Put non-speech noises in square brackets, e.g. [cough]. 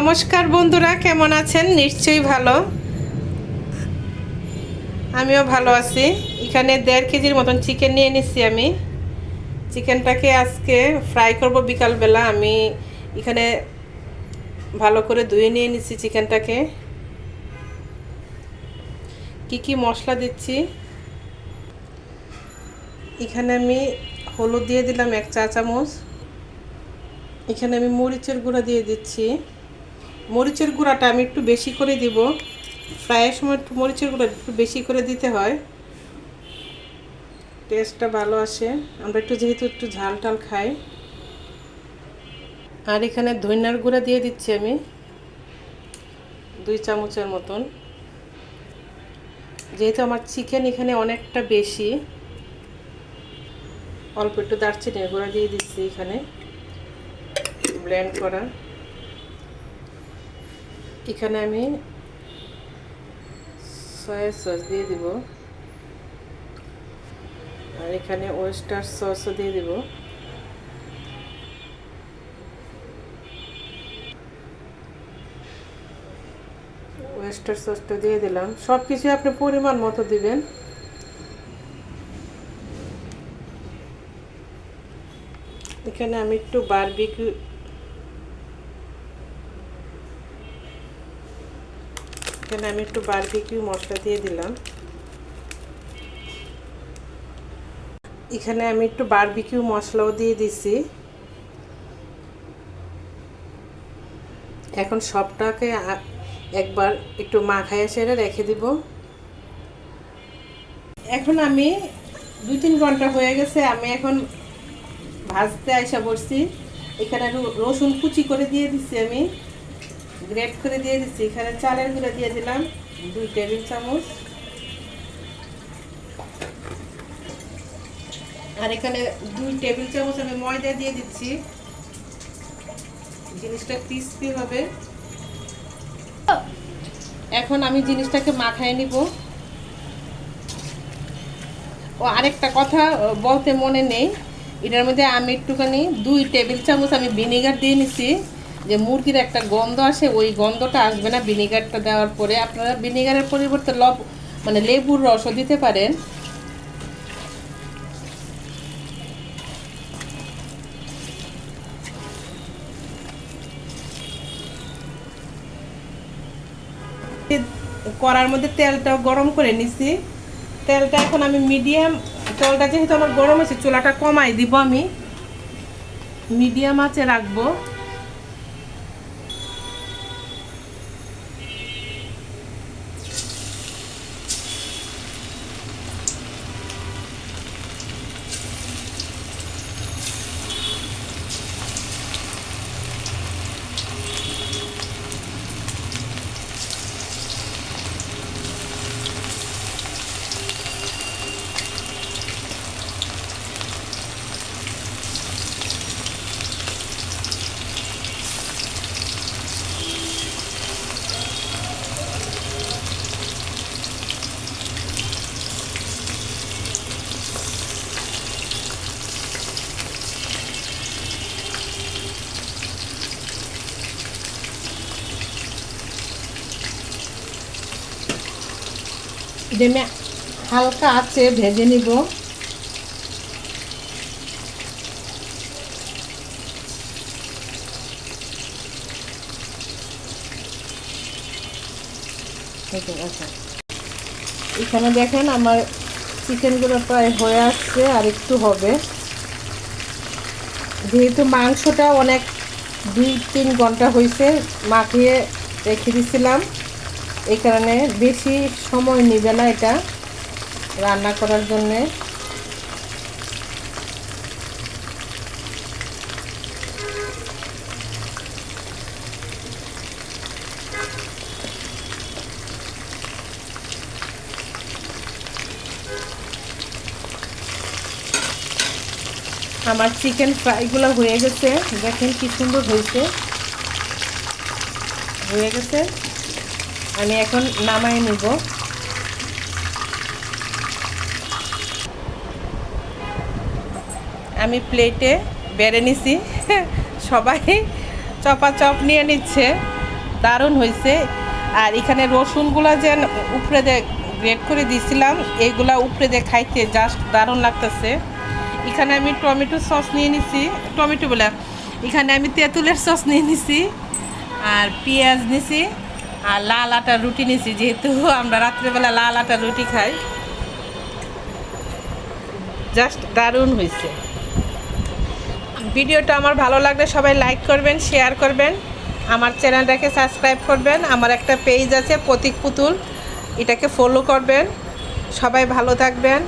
নমস্কার বন্ধুরা, কেমন আছেন? নিশ্চয়ই ভালো। আমিও ভালো আছি। এখানে দেড় কেজির মতন চিকেন নিয়ে নিচ্ছি আমি। চিকেনটাকে আজকে ফ্রাই করব বিকালবেলা। আমি এখানে ভালো করে ধুয়ে নিয়ে নিচ্ছি চিকেনটাকে। কি কি মশলা দিচ্ছি? এখানে আমি হলুদ দিয়ে দিলাম এক চা চামচ এখানে আমি মরিচের গুঁড়া দিয়ে দিচ্ছি। মরিচের গুঁড়াটা আমি একটু বেশি করে দিব। ফ্রাইয়ের সময় একটু মরিচের গুঁড়া একটু বেশি করে দিতে হয়। টেস্টটা ভালো আসে। আমরা একটু যেহেতু একটু ঝাল টাল খাই। আর এখানে ধনিয়ার গুঁড়া দিয়ে দিচ্ছি আমি। দুই চামচের মতন। যেহেতু আমার চিকেন এখানে অনেকটা বেশি, অল্প একটু দারচিনির গুঁড়া দিয়ে দিচ্ছি এখানে। ব্লেন্ড করা। এখানে আমি সয়া সস দিয়ে দিব। আর এখানে ওয়েস্টার সসও দিয়ে দিব। ওয়েস্টার সসটা দিয়ে দিলাম। সব কিছু আপনি পরিমাণ মতো দিবেন। এখানে আমি একটু বারবিকিউ এখানে আমি একটু বারবিকিউ মশলা দিয়ে দিলাম। এখানে আমি একটু বারবিকিউ মশলাও দিয়ে দিছি। এখন সবটাকে একবার একটু মাখায় সেরে রেখে দিব। এখন আমি দুই তিন ঘণ্টা হয়ে গেছে, আমি এখন ভাজতে আইসা পড়ছি। এখানে রসুন কুচি করে দিয়ে দিচ্ছি আমি। গ্রেট করে দিয়ে দিচ্ছি। এখানে চালের গুঁড়া দিয়ে দিলাম, দুই টেবিল চামচ। আর এখানে দুই টেবিল চামচ আমি ময়দা দিয়ে দিচ্ছি। জিনিসটা ক্রিস্পি হবে। এখন আমি জিনিসটাকে মাখায় নিব। ও, আরেকটা কথা বলতে মনে নেই। এটার মধ্যে আমি একটুখানি দুই টেবিল চামচ আমি ভিনেগার দিয়ে নিছি। যে মুরগির একটা গন্ধ আসে, ওই গন্ধটা আসবে না ভিনেগারটা দেওয়ার পরে। আপনারা ভিনেগারের পরিবর্তে লব মানে লেবুর রসও দিতে পারেন। করার মধ্যে তেলটা গরম করে নিছি। তেলটা এখন আমি মিডিয়াম, তেলটা যেহেতু আমার গরম আছে চুলাটা কমাই দিব আমি। মিডিয়াম আঁচে রাখব। আমি হালকা আছে, ভেজে নিব। আচ্ছা। এখানে দেখেন আমার চিকেনগুলো প্রায় হয়ে আসছে আর একটু হবে। যেহেতু মাংসটা অনেক দুই তিন ঘণ্টা হয়েছে মাখিয়ে রেখে দিছিলাম। এই কারণে বেশি সময় নেবে না এটা রান্না করার জন্যে। আমার চিকেন ফ্রাইগুলো হয়ে গেছে। দেখেন কি সুন্দর হয়েছে। হয়ে গেছে। আমি এখন নামাই নিব। আমি প্লেটে বেড়ে নিছি। [laughs] সবাই চপা চপ নিয়ে নিচ্ছে। দারুণ হয়েছে আর এখানে রসুনগুলা যে উপরে দিয়ে গ্রেড করে দিছিলাম এইগুলা উপরে দিয়ে খাইতে জাস্ট দারুণ লাগতেছে। এখানে আমি টমেটো সস নিয়ে নিছি। টমেটো বলে, এখানে আমি তেঁতুলের সস নিয়ে নিছি। আর পেঁয়াজ নিছি। আর লাল আটার রুটি নিছি, যেহেতু আমরা রাত্রেবেলা লাল আটার রুটি খাই। জাস্ট দারুণ হয়েছে। ভিডিওটা আমার ভালো লাগলে সবাই লাইক করবেন শেয়ার করবেন। আমার চ্যানেলটাকে সাবস্ক্রাইব করবেন। আমার একটা পেজ আছে প্রতীক পুতুল। এটাকে ফলো করবেন। সবাই ভালো থাকবেন।